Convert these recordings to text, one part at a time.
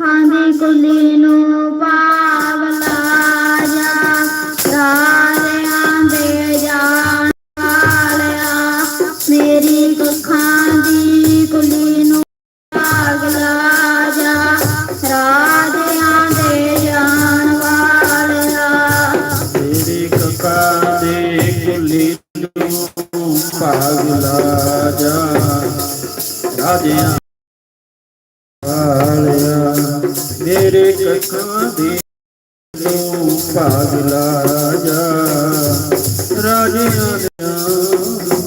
ਕੱਖਾਂ ਦੀ ਕੁਲੀ ਨੂੰ ਪਾਗਲਾ ਜਾ ਰਾਜਿਆਂ ਦੇ ਜਾਣ ਵਾਲਿਆ ਮੇਰੀ ਕੱਖਾਂ ਦੀ ਕੁਲੀ ਨੂੰ ਪਾਗਲਾ ਜਾ, ਰਾਜਿਆਂ ਦੇ ਜਾਣ ਵਾਲਿਆ ਤੇਰੀ ਕਕਾ ਦੇ ਕੁਲੀ ਨੂੰ ਪਾਗਲਾ ਜਾ, ਰਾਜਿਆਂ ਵਾਲਿਆ ਮੇਰੇ ਕੱਖਾਂ ਦੇ ਨੂੰ ਪਾਗਲਾ ਜਾ ਰਾਜਿਆਂ ਦੇ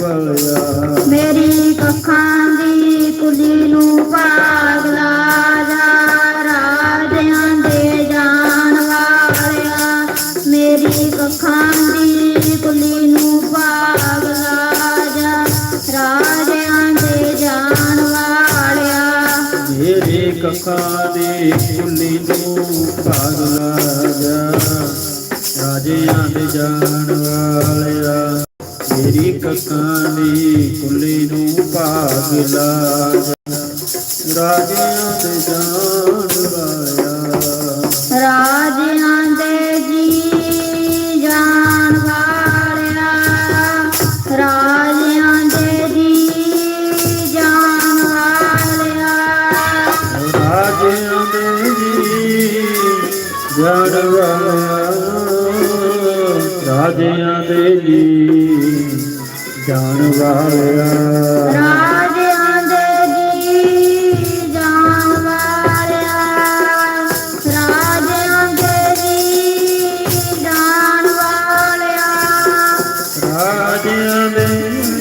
ਵਾਲਿਆ ਮੇਰੀ ਕੱਖਾਂ ਦੀ ਕੁਲੀ ਨੂੰ ਭਾਗ ਜਾ ਰਾਜਿਆਂ ਦੇ ਜਾਣ ਵਾਲਿਆ। ਮੇਰੀ ਕੱਖਾਂ ਦੀ ਕੁਲੀ ਨੂੰ ਭਾਗ ਕਕਾਰੇ ਕੁੱਲੀ ਨੂੰ ਭਾਗ ਲਾਗਾ ਰਾਜਿਆਂ ਦੇ ਜਾਣ ਵਾਲਿਆ ਮੇਰੀ ਕਕਾਨੀ ਕੁੱਲੀ ਨੂੰ ਭਾਗ ਲਾਗਾ ਰਾਜਿਆਂ ਜਾਣ ਵਾਲਿਆ ਰਾਜਿਆਂ ਦੇ ਜੀ ਜਾਣ ਵਾਲਿਆ ਰਾਜਿਆਂ ਦੇ ਜੀ ਜਾਣ ਵਾਲਿਆ ਰਾਜਿਆਂ ਦੇ ਜੀ ਜਾਣ ਵਾਲਿਆ ਰਾਜਿਆਂ ਦੇ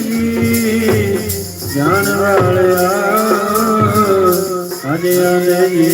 ਜੀ ਜਾਣ ਵਾਲਿਆ ਰਾਜਿਆਂ ਦੇ ਜੀ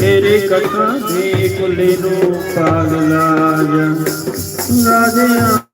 ਮੇਰੀ ਕਥਾ ਦੀ ਕੁਲੀ ਨੂੰ ਪਾਗ ਲਾਜ। ਰਾਜਿਆਂ